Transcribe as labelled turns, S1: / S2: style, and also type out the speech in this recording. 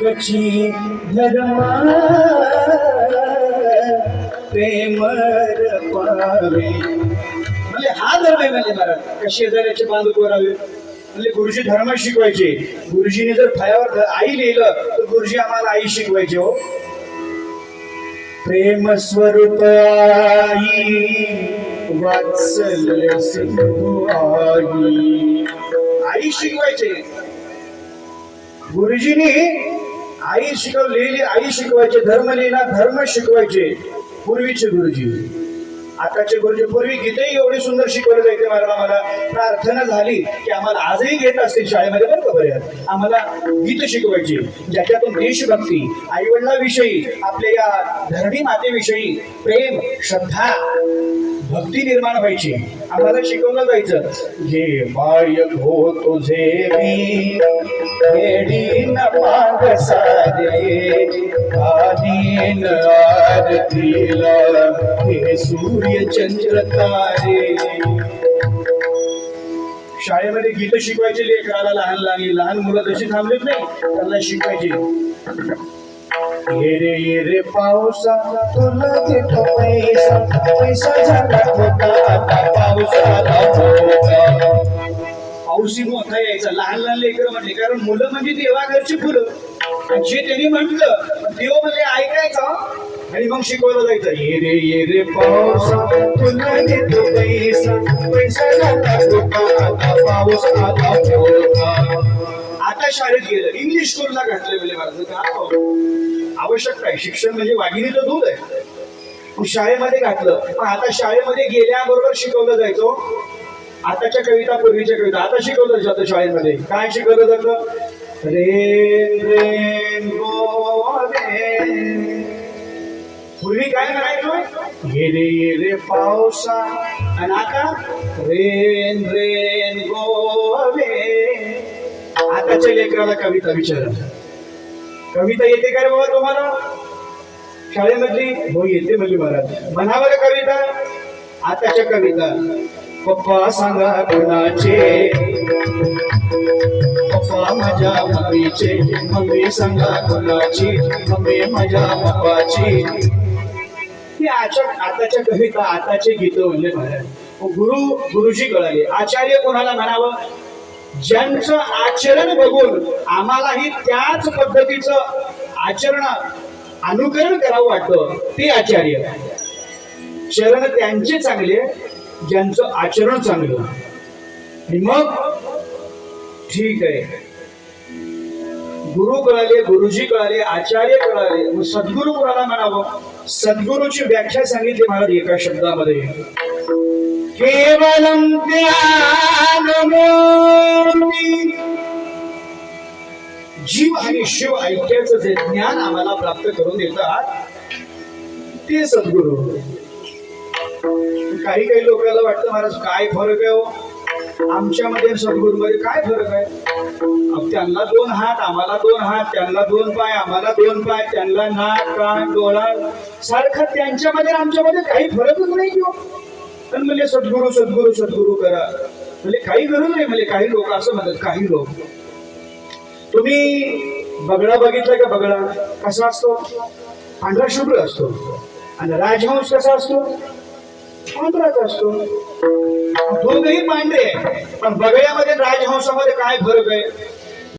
S1: कची धर्मा प्रेमर पावे म्हणजे हा धर्म आहे म्हणजे महाराज. का शेजाऱ्याचे बांधव करावे म्हणजे गुरुजी धर्म शिकवायचे. गुरुजीने जर फळ्यावर आई लिहिलं तर गुरुजी आम्हाला आई शिकवायचे हो. प्रेम स्वरूप आई वात्सल्य सिंधू आई. आई शिकवायचे. गुरुजीने आई शिकवलेली आई शिकवायचे धर्म लिहिला धर्म शिकवायचे. पूर्वीचे गुरुजी. आताचे गुरुजी पूर्वी गीतही एवढी सुंदर शिकवले जायचे मला मला प्रार्थना झाली की आम्हाला आजही घेत असतील शाळेमध्ये बरं का बऱ्याच आम्हाला गीत शिकवायचे. ज्याच्यातून देशभक्ती आई वडिलाविषयी आपल्या या धरणी मातेविषयी प्रेम श्रद्धा भक्ती निर्माण व्हायची. आम्हाला शिकवलं जायचं. घे माय हो तुझे मी खेडीन पाग सारे आदीन आरतीला हे सूर्य चंद्र तारे. शाळेमध्ये गीत शिकवायचे लेकराला लहान लहान लहान मुलं तशी थांबलेत नाही त्यांना शिकवायचे. ये रे ये रे पावसा तुला देतो पैसा. पैसा झाला होता. पाऊस मोठा यायचा लहान लहान लेकर म्हणले कारण मुलं म्हणजे देवाघरची फुलं. जे त्यांनी म्हटलं देव म्हणजे ऐकायचा आणि मग शिकवलं जायचं ये रे ये रे पावसा तुला देतो पैसा. पैसा झाला होता आता पाऊस आला होता आता शाळेत गेलं. इंग्लिश स्कूलला घातलं गेले माझं का आवश्यक आहे शिक्षण म्हणजे वाघिणीचं दूध आहे. शाळेमध्ये घातलं. पण आता शाळेमध्ये गेल्याबरोबर शिकवलं जायचो आताच्या कविता पूर्वीच्या कविता. आता शिकवलं जातं शाळेमध्ये. काय शिकवलं जातं रेन रेन गोरे पूर्वी काय म्हणायचो हे रे रे पावसा. आणि आता? रेन रेन गोवे आताच्या लेकराला कविता विचार. कविता येते का रे बाबा तुम्हाला? शाळेमधली? हो येते म्हणजे महाराज. म्हणा बरं कविता. आताच्या कविता. पप्पा सांगा कोणाचे? पप्पा माझ्या मम्मीचे. मम्मी सांगा कोणाची? मम्मी माझ्या पप्पाची. ही आच्या आताच्या कविता आताचे गीत म्हणजे महाराज गुरु गुरुजी कळाले आचार्य कोणाला म्हणावं? ज्यांचं आचरण बघून आम्हालाही त्याच पद्धतीचं आचरण अनुकरण करावं वाटतं ते आचार्य. चरण त्यांचे चांगले ज्यांचं आचरण चांगलं. आणि मग ठीक आहे. गुरु कळाले गुरुजी कळाले आचार्य कळाले मग सद्गुरु कोणाला म्हणावं? सद्गुरूची व्याख्या सांगितली महाराज एका शब्दामध्ये. केवलम जीव आणि शिव ऐक्याचं जे ज्ञान आम्हाला प्राप्त करून देतात ते सद्गुरु. काही काही लोकांना वाटतं महाराज काय फरक आहे हो? आमच्यामध्ये सद्गुरूमध्ये काय फरक आहे? त्यांना दोन हात आम्हाला दोन हात त्यांना दोन पाय आम्हाला दोन पाय त्यांना नाक कान डोळा सारखा त्यांच्यामध्ये आमच्यामध्ये काही फरकच नाही किंवा पण म्हणजे सद्गुरू सद्गुरू सद्गुरू करा. म्हणजे काही गरज नाही. म्हणजे काही लोक असं म्हणतात काही लोक. तुम्ही बगडा बघितला का बगडा? कसा असतो? पांढरा शुभ्र असतो. आणि राजहंस कसा असतो? पांढराच असतो. दोघही पांढरे पण बगळ्यामध्ये राजहंसामध्ये काय फरक आहे?